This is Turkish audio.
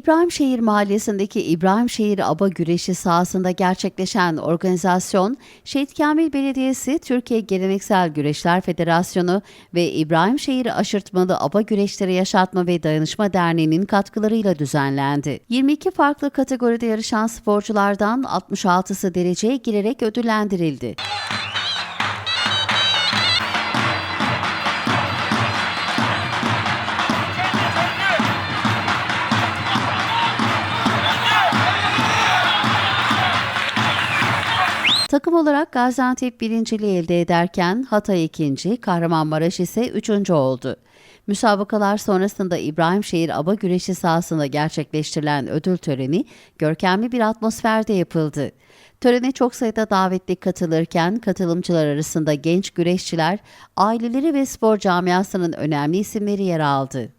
İbrahimşehir Mahallesi'ndeki İbrahimşehir Aba Güreşi sahasında gerçekleşen organizasyon, Şehit Kamil Belediyesi, Türkiye Geleneksel Güreşler Federasyonu ve İbrahimşehir Aşırtmalı Aba Güreşleri Yaşatma ve Dayanışma Derneği'nin katkılarıyla düzenlendi. 22 farklı kategoride yarışan sporculardan 66'sı dereceye girerek ödüllendirildi. Takım olarak Gaziantep birinciliği elde ederken Hatay ikinci, Kahramanmaraş ise üçüncü oldu. Müsabakalar sonrasında İbrahimşehir Aba Güreşi sahasında gerçekleştirilen ödül töreni görkemli bir atmosferde yapıldı. Törene çok sayıda davetli katılırken katılımcılar arasında genç güreşçiler, aileleri ve spor camiasının önemli isimleri yer aldı.